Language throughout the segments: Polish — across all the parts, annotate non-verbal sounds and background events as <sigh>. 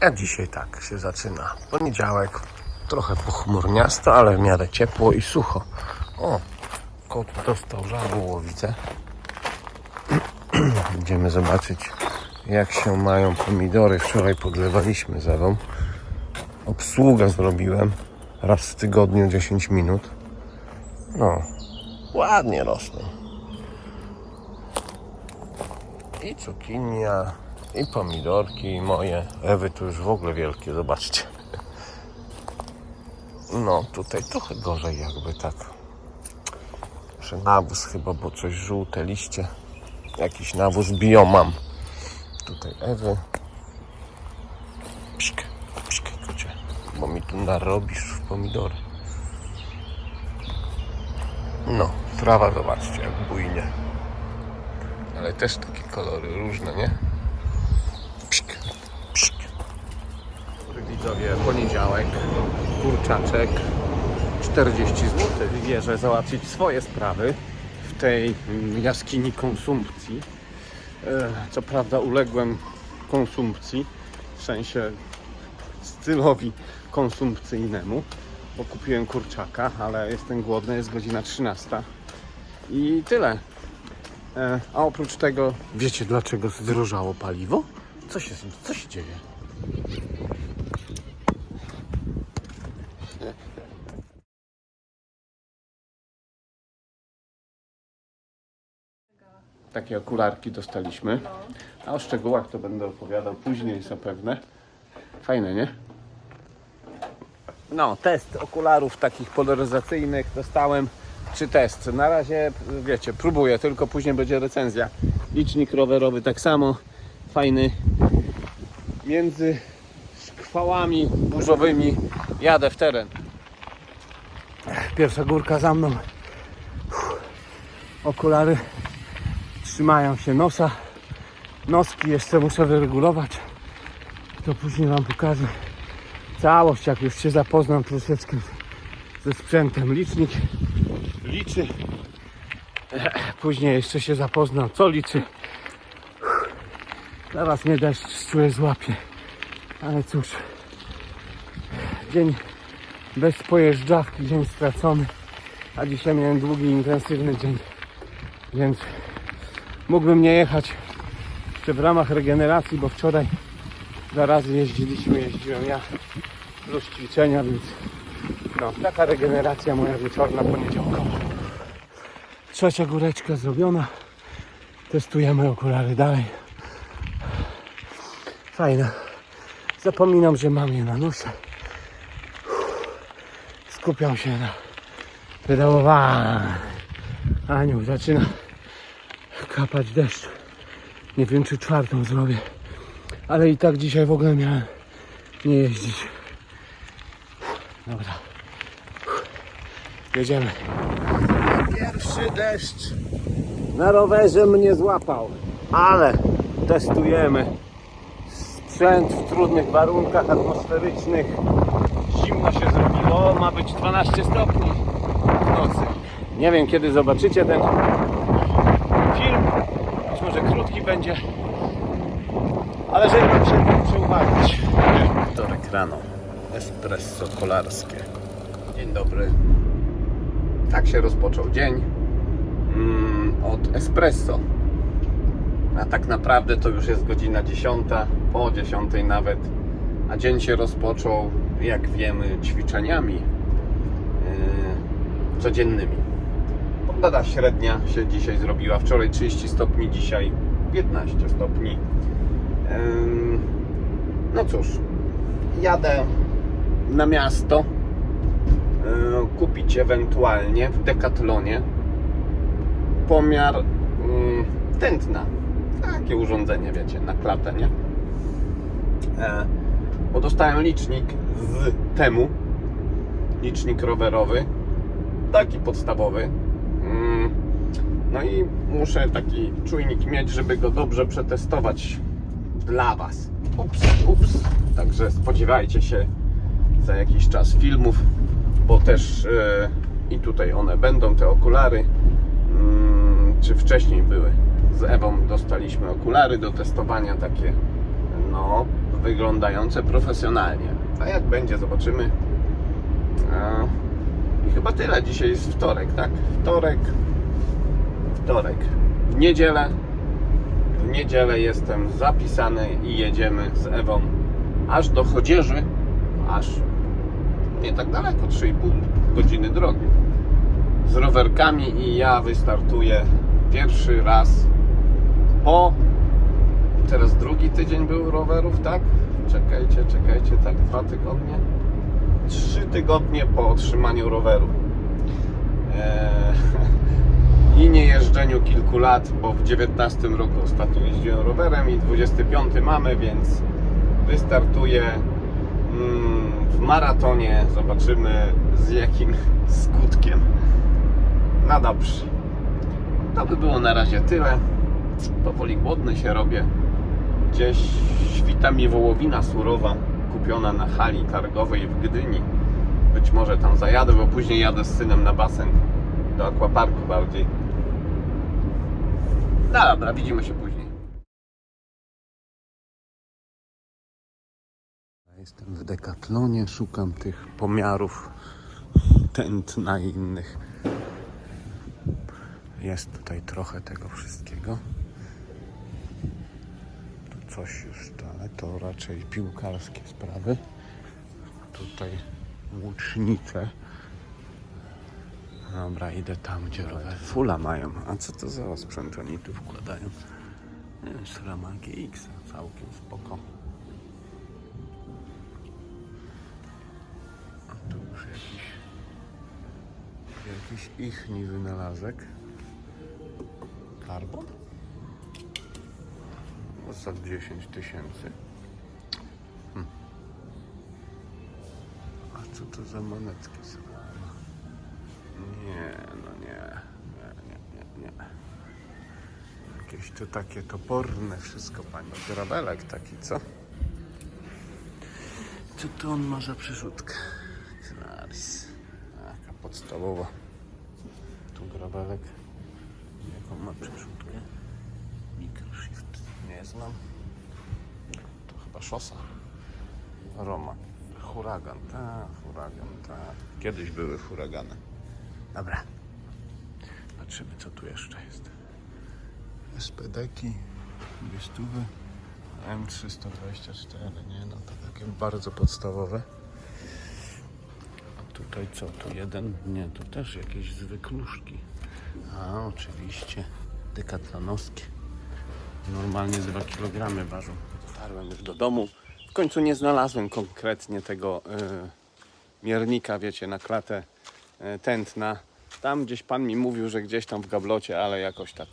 A dzisiaj tak się zaczyna. Poniedziałek, trochę pochmurniasto, ale w miarę ciepło i sucho. O, kot dostał żarłowicę. Idziemy <clears throat> zobaczyć, jak się mają pomidory. Wczoraj podlewaliśmy zewą. Obsługę zrobiłem raz w tygodniu 10 minut. No, ładnie rosną. I cukinia, i pomidorki moje. Ewy tu już w ogóle wielkie, zobaczcie. No, tutaj trochę gorzej jakby tak. Że nawóz chyba, bo coś żółte liście. Jakiś nawóz bio mam. Tutaj Ewy. Psik, psik, kocie. Bo mi tu narobisz w pomidory. No, trawa zobaczcie jak bujnie. Ale też takie kolory różne, nie? Widzowie, poniedziałek, kurczaczek, 40 zł. Wierzę załatwić swoje sprawy w tej jaskini konsumpcji. E, Co prawda uległem konsumpcji, w sensie stylowi konsumpcyjnemu, bo kupiłem kurczaka, ale jestem głodny, jest godzina 13 i tyle. E, A oprócz tego, wiecie dlaczego zdrożało paliwo? Co się, co się dzieje? Takie okularki dostaliśmy. A o szczegółach to będę opowiadał później zapewne. Fajne, nie? No, test okularów takich polaryzacyjnych dostałem. Czy test? Na razie, wiecie, próbuję, tylko później będzie recenzja. Licznik rowerowy tak samo. Fajny. Między szkwałami burzowymi jadę w teren. Pierwsza górka za mną. Uff. Okulary trzymają się nosa. Noski jeszcze muszę wyregulować. To później Wam pokażę całość, jak już się zapoznam troszeczkę ze sprzętem. Licznik liczy. <clears throat> Później jeszcze się zapoznam, co liczy. Zaraz mnie deszcz czuję złapie. Ale cóż, dzień bez pojeżdżawki, dzień stracony. A dzisiaj miałem długi, intensywny dzień. Więc mógłbym nie jechać jeszcze w ramach regeneracji, bo wczoraj dwa razy jeździliśmy, jeździłem ja plus ćwiczenia, więc no, taka regeneracja moja wieczorna, poniedziałkowa. Trzecia góreczka zrobiona. Testujemy okulary dalej. Fajne. Zapominam, że mam je na nosie. Skupiam się na pedałowaniu. Aniu, zaczyna kapać deszcz. Nie wiem, czy czwartą zrobię. Ale i tak dzisiaj w ogóle miałem nie jeździć. Dobra. Jedziemy. Pierwszy deszcz na rowerze mnie złapał, ale testujemy sprzęt w trudnych warunkach atmosferycznych. Zimno się zrobiło, ma być 12 stopni w nocy. Nie wiem kiedy zobaczycie ten film. Być może krótki będzie, ale żeby Wam się nie uwagać. Wtorek rano, espresso kolarskie. Dzień dobry. Tak się rozpoczął dzień mm, od espresso. A tak naprawdę to już jest godzina 10, po 10 nawet. A dzień się rozpoczął, jak wiemy, ćwiczeniami yy, codziennymi. Pogoda średnia się dzisiaj zrobiła. Wczoraj 30 stopni, dzisiaj 15 stopni. No cóż, jadę na miasto yy, kupić ewentualnie w Decathlonie pomiar yy, tętna. Takie urządzenie, wiecie, na klatę, nie? E, Bo dostałem licznik z temu. Licznik rowerowy. Taki podstawowy. No i muszę taki czujnik mieć, żeby go dobrze przetestować dla Was. Ups, ups. Także spodziewajcie się za jakiś czas filmów, bo też e, i tutaj one będą, te okulary. Mm, czy wcześniej były? Z Ewą dostaliśmy okulary do testowania takie, no, wyglądające profesjonalnie. A jak będzie, zobaczymy. A, I chyba tyle. Dzisiaj jest wtorek, tak? Wtorek. Wtorek. W niedzielę. W niedzielę jestem zapisany i jedziemy z Ewą aż do Chodzieży. Aż nie tak daleko, 3,5 godziny drogi. Z rowerkami i ja wystartuję pierwszy raz po teraz drugi tydzień był rowerów, tak? Czekajcie, czekajcie, tak, dwa tygodnie. Trzy tygodnie po otrzymaniu roweru. Eee, <laughs> jeżdżeniu kilku lat, bo w 19 roku ostatnio jeździłem rowerem i 25 mamy, więc wystartuję mm, w maratonie. Zobaczymy z jakim <laughs> skutkiem. No dobrze. To by było na razie tyle. Powoli głodny się robię. Gdzieś świta mi wołowina surowa kupiona na hali targowej w Gdyni. Być może tam zajadę, bo później jadę z synem na basen do akwaparku bardziej. No dobra, widzimy się później. Jestem w Decathlonie, szukam tych pomiarów tętna i innych. Jest tutaj trochę tego wszystkiego. Tu coś już, ale to raczej piłkarskie sprawy. Tutaj łucznicze. Dobra, idę tam, gdzie rower. Fula mają. A co to za osprzęt oni tu wkładają? Nie wiem, GX, całkiem spoko. A tu już jakiś jakiś ichni wynalazek. Karbon? No, Za 10 tysięcy. Hm. A co to za monetki są? Nie, no nie. Nie, nie, nie, nie. Jakieś to takie toporne wszystko, pani. Grabelek taki, co? Co to on ma za przyrzutkę? Klaris. Taka podstawowa. Tu grabelek. Jaką ma przyrzutkę? Microshift. Nie znam. To chyba szosa. Roma. Huragan. Tak, huragan, tak. Kiedyś były huragany. Dobra. Patrzymy, co tu jeszcze jest. SPD-ki, dwie stówy. M324, nie no, to takie bardzo podstawowe. A tutaj co, tu jeden? Nie, tu też jakieś zwykluszki. A, oczywiście, dekatlanowskie. Normalnie 2 kg ważą. Dotarłem już do domu. W końcu nie znalazłem konkretnie tego y, miernika, wiecie, na klatę y, tętna. Tam gdzieś pan mi mówił, że gdzieś tam w gablocie, ale jakoś tak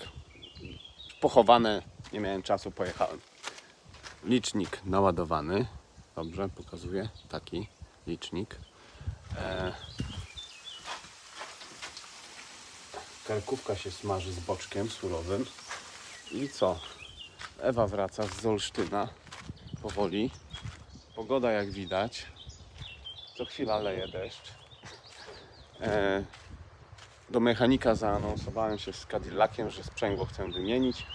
pochowane. Nie miałem czasu, pojechałem. Licznik naładowany. Dobrze, pokazuję. Taki licznik. E... Karkówka się smaży z boczkiem surowym. I co? Ewa wraca z Olsztyna. Powoli. Pogoda jak widać. Co chwila leje deszcz. E... Do mechanika zaanonsowałem się z Cadillaciem, że sprzęgło chcę wymienić.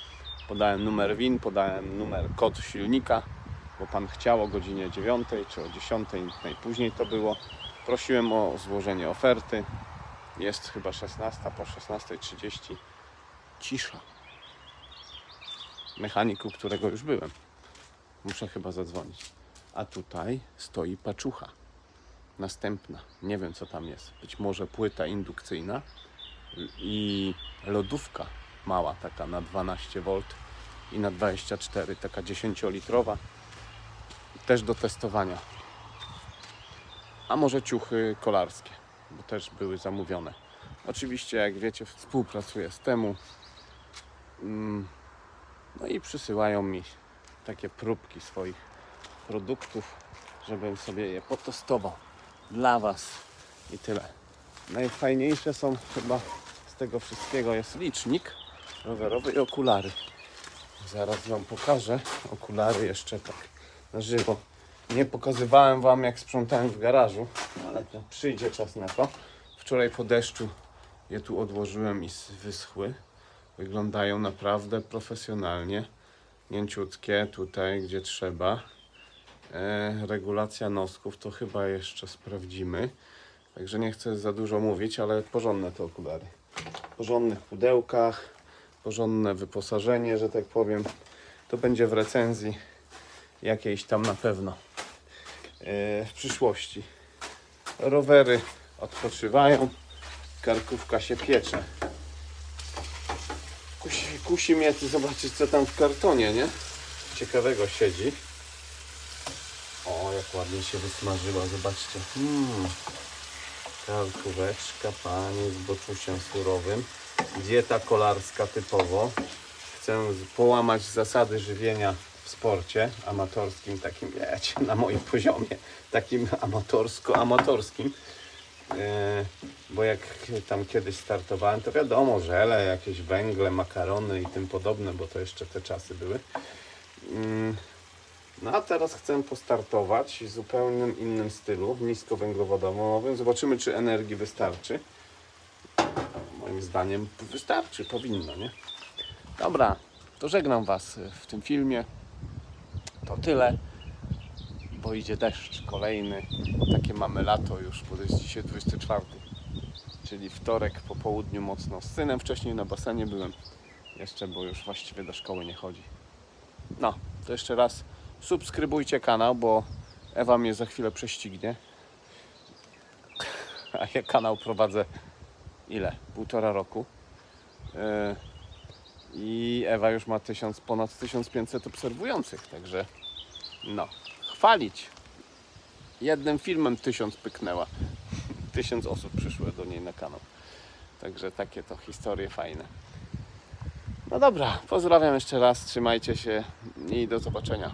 Podałem numer WIN, podałem numer kod silnika, bo pan chciał o godzinie 9 czy o 10, najpóźniej to było. Prosiłem o złożenie oferty. Jest chyba 16, po 16.30 cisza. Mechaniku, którego już byłem. Muszę chyba zadzwonić. A tutaj stoi paczucha. Następna. Nie wiem co tam jest. Być może płyta indukcyjna i lodówka mała, taka na 12 V i na 24, taka 10-litrowa. Też do testowania. A może ciuchy kolarskie, bo też były zamówione. Oczywiście, jak wiecie, współpracuję z temu. Mm, No i przysyłają mi takie próbki swoich produktów, żebym sobie je potestował dla Was i tyle. Najfajniejsze są chyba tego wszystkiego jest licznik rowerowy i okulary. Zaraz Wam pokażę okulary jeszcze tak na żywo. Nie pokazywałem Wam jak sprzątałem w garażu, ale to przyjdzie czas na to. Wczoraj po deszczu je tu odłożyłem i wyschły. Wyglądają naprawdę profesjonalnie. Mięciutkie tutaj, gdzie trzeba. E, regulacja nosków to chyba jeszcze sprawdzimy. Także nie chcę za dużo mówić, ale porządne te okulary. Porządnych pudełkach, porządne wyposażenie, że tak powiem. To będzie w recenzji jakiejś tam na pewno e, w przyszłości. Rowery odpoczywają, karkówka się piecze. Kusi, kusi mnie tu zobaczyć co tam w kartonie, nie? Ciekawego siedzi. O, jak ładnie się wysmażyła, zobaczcie. Mm. Karkóweczka, panie z boczusiem surowym. Dieta kolarska typowo. Chcę połamać zasady żywienia w sporcie amatorskim, takim, wiecie, na moim poziomie, takim amatorsko-amatorskim. E, bo jak tam kiedyś startowałem, to wiadomo, żele, jakieś węgle, makarony i tym podobne, bo to jeszcze te czasy były. Mm, No a teraz chcę postartować w zupełnie innym stylu, niskowęglowodorowym. Zobaczymy, czy energii wystarczy. Moim zdaniem wystarczy, powinno, nie? Dobra, to żegnam Was w tym filmie. To tyle, bo idzie deszcz kolejny. Takie mamy lato już, bo jest dzisiaj 24. Czyli wtorek po południu mocno z synem. Wcześniej na basenie byłem jeszcze, bo już właściwie do szkoły nie chodzi. No, to jeszcze raz subskrybujcie kanał, bo Ewa mnie za chwilę prześcignie. <laughs> A ja kanał prowadzę ile? Półtora roku. Yy, I Ewa już ma tysiąc, ponad 1500 obserwujących, także no, chwalić. Jednym filmem tysiąc pyknęła. <laughs> Tysiąc osób przyszło do niej na kanał. Także takie to historie fajne. No dobra, pozdrawiam jeszcze raz, trzymajcie się i do zobaczenia.